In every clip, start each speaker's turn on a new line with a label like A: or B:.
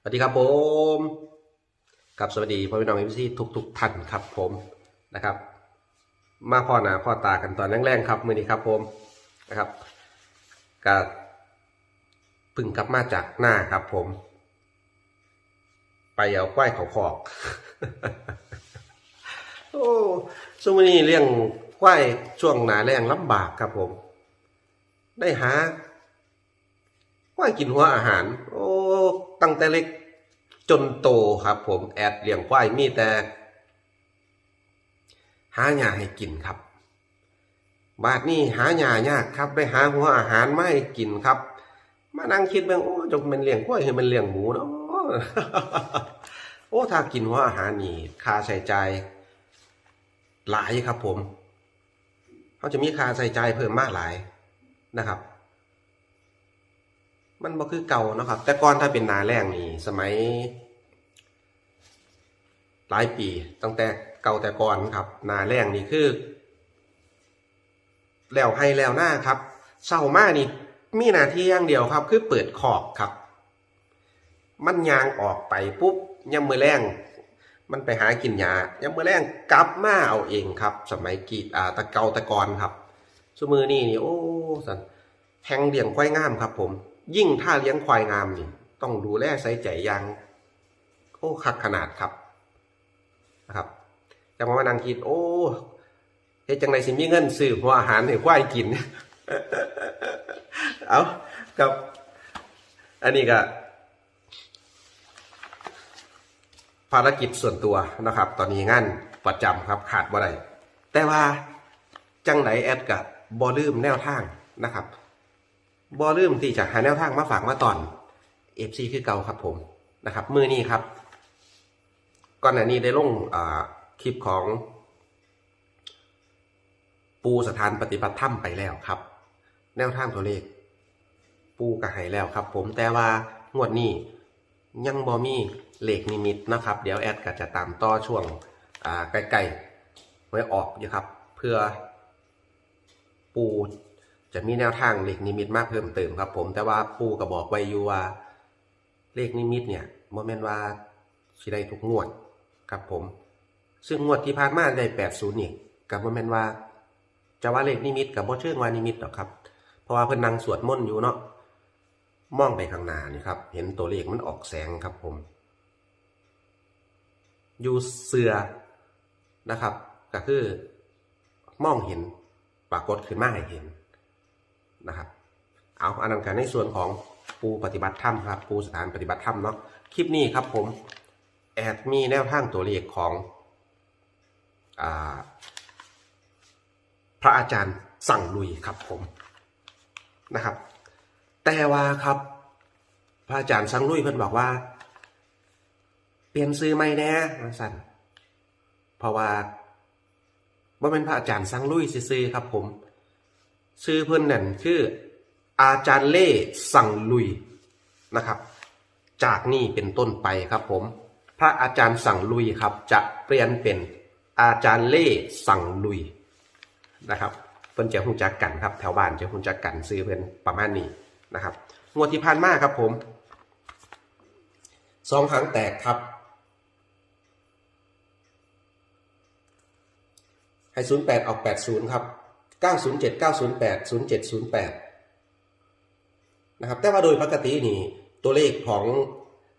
A: สวัสดีครับผมครับสวัสดีพ่อพี่น้องเอฟซีทุกทุกๆท่านครับผมนะครับ มาพ่อหนาพ่อตากันตอนแรกๆครับมือนี้ครับผมนะครับก็เพึ่งกลับมาจากหน้าครับผม ไปเอาควายเขาคอกโอ้ช่วงนี้เลี้ยงควายช่วงหนาแรงลำบากครับผม ได้หาควายกินหัวอาหาร โอ้ ตั้งแต่เล็กจนโตครับผมแอดเลี้ยงควายมีแต่หาหญ้าให้กินครับ บาดนี้หาหญ้ายากครับไปหาหัวอาหารไมาให้กินครับ มานั่งคิดเบิ่งโอ้จงเป็นเลี้ยงควายให้มันเลี้ยงหมูเนาะโอ้ถ้ากินหัวอาหารนี่ค่าใช้จ่ายหลายครับผมเขาจะมีค่าใช้จ่ายเพิ่มมากหลายนะครับ มันบ่คือเก่าเนาะครับ แต่ก่อนถ้าเป็นนาแรงนี่สมัย หลายปีตั้งแต่เก่าแต่ก่อนครับ นาแรงนี่คือ แล้วให้แล้วหน้าครับเศร้ามากนี่มีหน้าที่อย่างเดียวครับ คือเปิดขอบครับ มันยางออกไปปุ๊บยามมือแรงมันไปหากินหญ้ายามมือแรงกลับมาเอาเองครับ สมัยกีดอ่าตะเกาตะกอนครับสมือนี่นี่โอ้สันแหงเลี้ยงควายงามครับผม ยิ่งถ้าเลี้ยงควายงามนี่ ต้องดูแลใส่ใจยางโอ้คักขนาดครับนะครับจังหวะมานั่งคิด โอ้เฮ็ดจังไดสิมีเงินซื้อหัวอาหารให้ควายกิน เอากับ อันนี้ก็ภารกิจส่วนตัวนะครับ ตอนนี้งานประจำครับขาดบ่ได้แต่ว่าจังไหนแอดกับบอลืมแนวทางนะครับ บอลืมที่จะหาแนวทางมาฝากมาตอนเอฟซีคือเก่าครับผมนะครับ มือนี้ครับ ก่อนหน้านี้ได้ลงคลิปของ ปูสถานปฏิบัติธรรมไปแล้วครับ แนวทางตัวเลข ปูกระหายแล้วครับ ผมแต่ว่างวดนี้ยังบอมีเหล็กนิมิตนะครับ เดี๋ยวแอดก็จะตามต่อช่วงอ่าใกล้ๆไว้ออกอยู่ครับ เพื่อปู จะมีแนวทางเหล็กนิมิตมากเพิ่มเติมครับผมแต่ว่าปูก็บอกไว้อยู่ว่า เลขนิมิตเนี่ยโมเมนว่าสิได้ทุกงวดครับผม ซึ่งงวดที่ผ่านมาได้แปดศูนย์นี่กับโมเมนว่า จะว่าเลขนิมิตกับโมเชื่องว่านิมิตหรอกครับ เพราะว่าเพิ่นนั่งสวดมนต์อยู่เนาะมองไปข้างหน้านี่ครับ เห็นตัวเลขมันออกแสงครับผม อยู่เสือนะครับ ก็คือมองเห็นปรากฏขึ้นมาให้เห็น นะครับ เอาอันนั้นกันในส่วนของปูปฏิบัติธรรมครับปูสถานปฏิบัติธรรมเนาะคลิปนี้ครับผมแอดมีแนวทางตัวเลขของอพระอาจารย์สั่งลุยครับผมนะครับ แต่ว่าครับ พระอาจารย์สังลุยเพิ่นบอกว่า เปลี่ยนซื้อไม่แน่สั่นเพราะว่าว่าเป็นพระอาจารย์สังลุยซื้อครับผม ซื้อเพิ่นนั่นคือ อาจารย์เล่สั่งลุยนะครับ จากนี้เป็นต้นไปครับผม พระอาจารย์สั่งลุยครับ จะเปลี่ยนเป็นอาจารย์เล่สั่งลุยนะครับเพิ่นจะหูจักกันครับ แถวบ้านจะหูจักกันซื้อเพิ่นประมาณนี้นะครับงวดที่ผ่านมาครับผมสองหางแตกครับให้ศูนย์แปดออกแปดศูนย์ครับ เก้าศูนย์เจ็ดเก้าศูนะครับแต่ว่าโดยปกตินี่ตัวเลขของ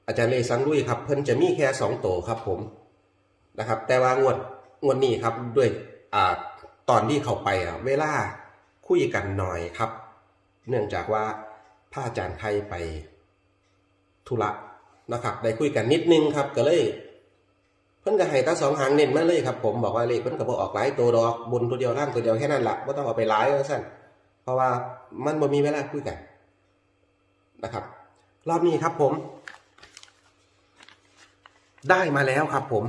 A: อาจารย์เลซังลุยครับเพิ่นจะมีแค่สองโตวครับผมนะครับแต่ว่างวดงวดนี้ครับด้วยอ่าตอนที่เข้าไปอะเวลาคุยกันหน่อยครับ เนื่องจากว่าพระอาจารย์ไทยไปธุระนะครับได้คุยกันนิดนึงครับก็เลย เพิ่นก็ให้ตาสองหางเน้นมาเลยครับผมบอกว่าเลขเพิ่นก็บ่ออกหลายตัวดอกบนตัวเดียวล่างตัวเดียวแค่นั้นละบ่ต้องเอาไปหลายว่าซั่นเพราะว่ามันบ่มีเวลาคุยกันนะครับ รอบนี้ครับผม ได้มาแล้วครับผม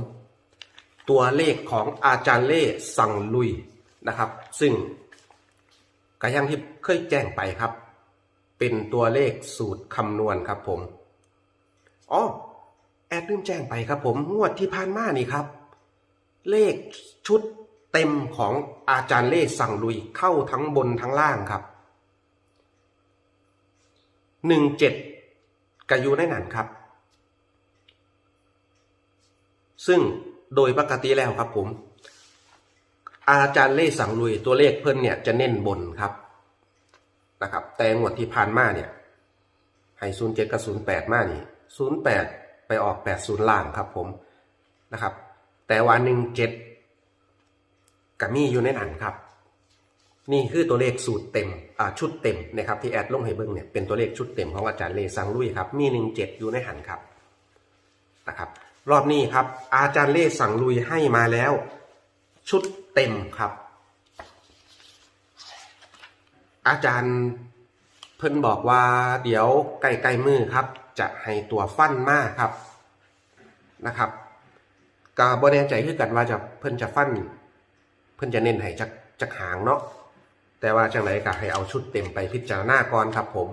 A: ตัวเลขของอาจารย์เล่สั่งลุยนะครับ ซึ่งก็ยังที่เคยแจ้งไปครับ เป็นตัวเลขสูตรคำนวณครับผมอ๋อ แอดลืมแจ้งไปครับผมงวดที่ผ่านมานี่ครับ เลขชุดเต็มของอาจารย์เล่สั่งลุยเข้าทั้งบนทั้งล่างครับหนึ่งเจ็ดกอยู่ในหนันครับ ซึ่งโดยปกติแล้วครับผม อาจารย์เล่สั่งลุยตัวเลขเพิ่นเนี่ยจะเน้นบนครับนะครับ แต่งวดที่ผ่านมาเนี่ยให้ศูนย์เจ็ดกับศูนย์แปดมานี่ศูนย์แปด ไปออกแปดศูนย์ล่างครับผมนะครับ แต่ว่าหนึ่งเจ็ดกับมีอยู่ในนั้นครับ นี่คือตัวเลขสูตรเต็มอ่าชุดเต็มนะครับที่แอดลงให้เบิ้งเนี่ยเป็นตัวเลขชุดเต็มของอาจารย์เลซังลุยครับมีหนึ่งเจ็ดอยู่ในหันครับนะครับ รอบนี้ครับ อาจารย์เลสังลุยให้มาแล้ว ชุดเต็มครับ อาจารย์เพิ่นบอกว่าเดี๋ยวใกล้ๆมือครับ จะให้ตัวฟันมากครับนะครับก็บ่แน่ใจคือกันว่าจะเพิ่นจะฟัน เพิ่นจะเน้นให้จักจักหางเนาะแต่ว่าจังไรก็ให้เอาชุดเต็มไปพิจารณาก่อนครับผม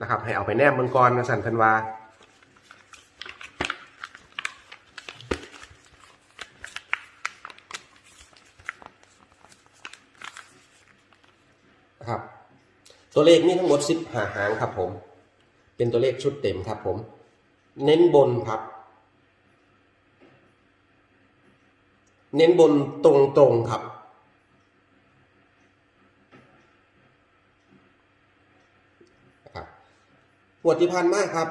A: นะครับ ให้เอาไปแนบเมืองก่อนนะสันเพนว่าครับตัวเลขนี่ทั้งหมดสิบหาหางครับผม เป็นตัวเลขชุดเต็มครับผม เน้นบนครับ เน้นบนตรงๆครับ ครับงวดที่ผ่านมากครับ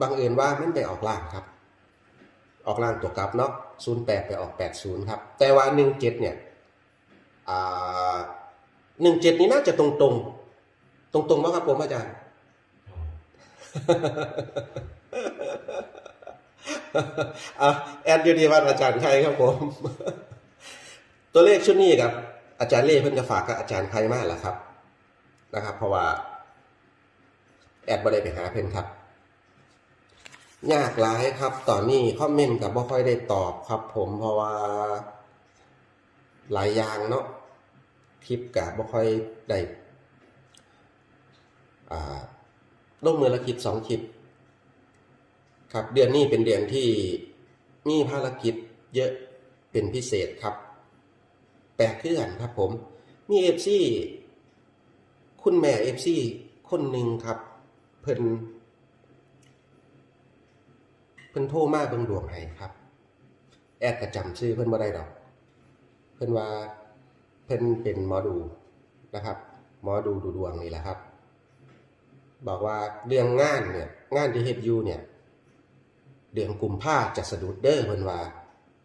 A: บังเอิญว่ามันไปออกล่างครับ ออกล่างตัวกลับเนาะ08ไปออก80ครับ แต่ว่า17เนี่ยอ่า17นี้น่าจะตรงตรงตรงตรงไหมครับผมอาจารย์ อะแอดยูดีวันอาจารย์ใครครับผม ตัวเลขชุดนี้ครับ อาจารย์เล่เพิ่นจะฝากกับอาจารย์ใครมากล่ะครับ นะครับ เพราะว่าแอดบ่ได้ไปหาเพิ่นครับยากหลายครับ ตอนนี้คอมเมนต์กับบ่ค่อยได้ตอบครับ ผมเพราะว่า หลายอย่างเนาะคลิปกับบ่ค่อยได้อ่า ลงมือละคลิปสองคลิป ครับเดือนนี้เป็นเดือนที่มีภารกิจเยอะเป็นพิเศษครับแปลกขึ้นครับผมมีเอฟซีคุณแม่เอฟซีคนหนึ่งครับ เพิ่นเพิ่นโทรมาเบิ่งดวงให้ครับ แอดกระจำชื่อเพิ่นบ่ได้ดอก เพิ่นว่าเพิ่นเป็นหมอดูนะครับหมอดูดูดวงนี่แหละครับ บอกว่าเรื่องงานเนี่ยงานที่เฮ็ดอยู่เนี่ยเดือนกุมภาจะสะดุดเด้อเพิ่นว่า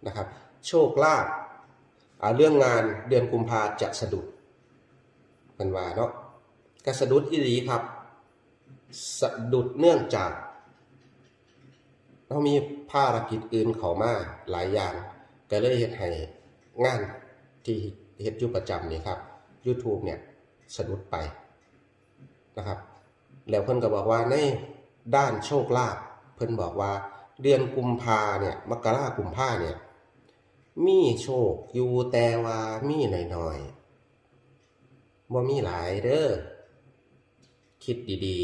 A: นะครับ โชคลาภอ่าเรื่องงานเดือนกุมภาจะสะดุดเพิ่นว่าเนาะก็สะดุดอีหลีครับ สะดุดเนื่องจากเรามีภารกิจอื่นเข้ามาหลายอย่าง ก็เลยเฮ็ดให้งานที่เฮ็ดอยู่ประจำนี่ครับ YouTube เนี่ยสะดุดไปนะครับ แล้วเพิ่นก็บอกว่าในด้านโชคลาภเพิ่นบอกว่าเดือนกุมภาเนี่ยมกรากุมภาเนี่ยมีโชคอยู่แต่ว่ามีหน่อยๆบ่มีหลายเด้อคิดดี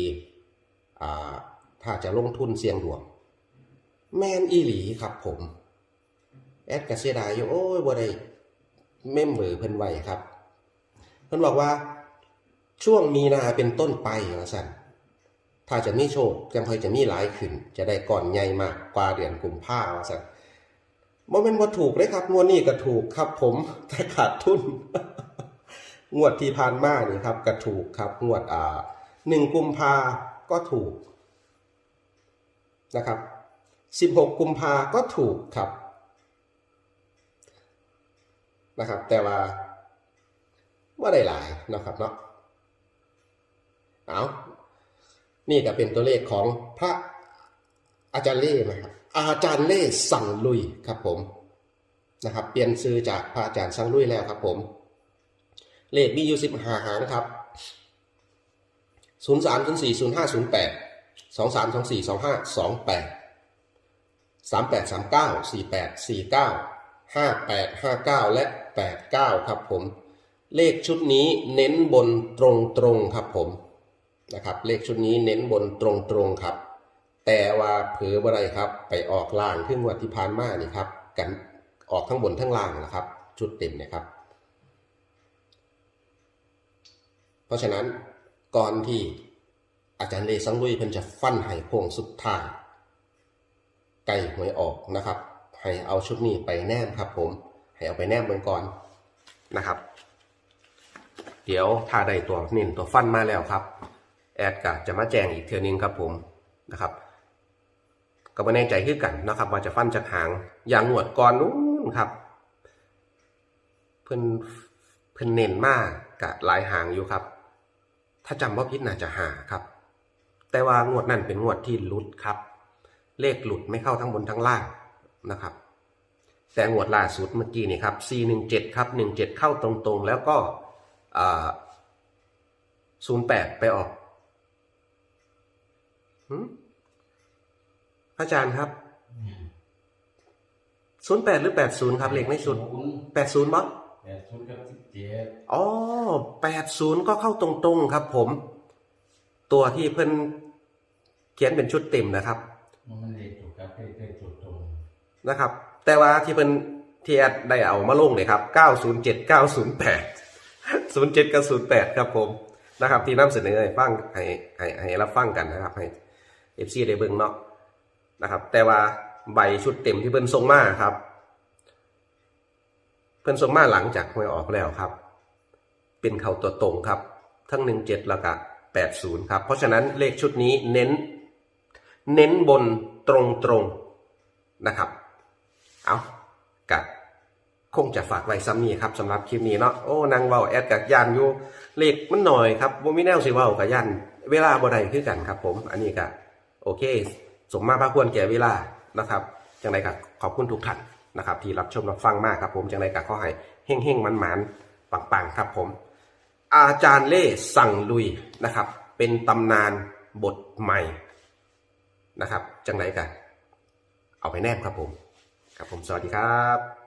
A: ๆถ้าจะลงทุนเสี่ยงดวง แมนอีหลีครับผม แอดกเสียดายอยู่โอ้ยบ่ได้เมมเบอร์เพิ่นไว้ครับ เพิ่นบอกว่าช่วงมีนาเป็นต้นไปว่าซั่น ถ้าจะมีโชคยังค่อยจะมีหลายขึ้น จะได้ก่อนใหญ่มากกว่าเดือนกุมภาว่าซั่นบ่แม่นบ่ถูกเลยครับงวดนี้ก็ถูกครับ ผมแต่ขาดทุน งวดที่ผ่านมานี่ครับก็ถูกครับงวดอ่า1กุมภาก็ถูกนะครับ16กุมภาก็ถูกครับนะครับ แต่ว่าว่าได้หลายนะครับเนาะเอา นี่ก็เป็นตัวเลขของพระอาจารย์เล่นะครับอาจารย์เล่สั่งลุยครับผมนะครับเปลี่ยนซื้อจากพระอาจารย์สั่งลุยแล้วครับผม เลขมีอยู่สิบห้าหางครับศูนย์สามศูนย์สี่ศูนย์ห้าศูนย์แปดสองสามสองสี่สองห้าสองแปดสามแปดสามเก้าสี่แปดสี่เก้าห้าแปดห้าเก้าและแปดเก้าครับผม เลขชุดนี้เน้นบนตรงตรงครับผม นะครับ เลขชุดนี้เน้นบนตรงๆครับ แต่ว่าเผือบ่ไรครับ ไปออกล่างขึ้นวันที่ผ่านมานี่ครับ กันออกทั้งบนทั้งล่างนะครับ ชุดเต็มเนะครับ เพราะฉะนั้นก่อนที่อาจารย์เลสังลุยเพิ่นจะฟันไห้โค้งสุดท้ายไก่หวยออกนะครับ ให้เอาชุดนี้ไปแนมครับ ผม ให้เอาไปแนมเบิ่งก่อนนะครับ เดี๋ยวถ้าได้ตัวเน้นตัวฟันมาแล้วครับ แอดก็จะมาแจ้งอีกเทือนึงครับผมนะครับก็ไม่แน่ใจคือกันนะครับ ว่าจะฟันจากหางอย่างงวดก่อนนู้นครับ เพิ่นเพิ่นเน้นมากกะหลายหางอยู่ครับ ถ้าจำว่าพิษน่าจะหาครับ แต่ว่างวดนั้นเป็นงวดที่หลุดครับ เลขหลุดไม่เข้าทั้งบนทั้งล่างนะครับแต่งวดล่าสุดเมื่อกี้นี่ครับ 417 ครับ 17 เข้าตรงๆ แล้วก็ 08 ไปออก หืมอาจารย์ครับ08หรือ80ครับเลขไม่สุด80มั้ง
B: แปดศูนย์กับสิบเจ็ด
A: อ๋อ80ก็เข้าตรงๆครับ ผม ตัวที่เพิ่นเขียนเป็นชุดเต็มนะครับ
B: มันเลขถูกกับเลขเลขถูกตรง
A: นะครับ แต่ว่าที่เป็นที่แอดได้เอามาลงเลยครับ907 908 07กับ08ครับผมนะครับ ที่นำเสนอให้ฟังให้ให้ให้รับฟังกันนะครับให้ FC ได้เบิ่งเนาะนะครับ แต่ว่าใบชุดเต็มที่เพิ่นส่งมาครับ เพิ่นส่งมาหลังจากหวยออกแล้วครับ เป็นเข่าตัวตรงครับ ทั้ง17แล้วก็80ครับ เพราะฉะนั้นเลขชุดนี้เน้น เน้นบนตรงๆนะครับ เอากะคงจะฝากไว้ซ้ำนี้ครับสำหรับคลิปนี้เนาะโอ้นางเว้าแอดกับยานอยู่เลขมันหน่อยครับบ่มีแนวสิเว้ากับยันเวลาบ่ได้คือกันครับผม อันนี้ก็ โอเค สมมาพระควรแก่เวลานะครับ จังไดก็ขอบคุณทุกท่านนะครับ ที่รับชมรับฟังมากครับผมจังไดก็ขอให้เฮงๆมันๆปังๆครับผม อาจารย์เล่สั่งลุยนะครับ เป็นตำนานบทใหม่นะครับ จังไดกันเอาไปแนบครับผม ครับผมสวัสดีครับ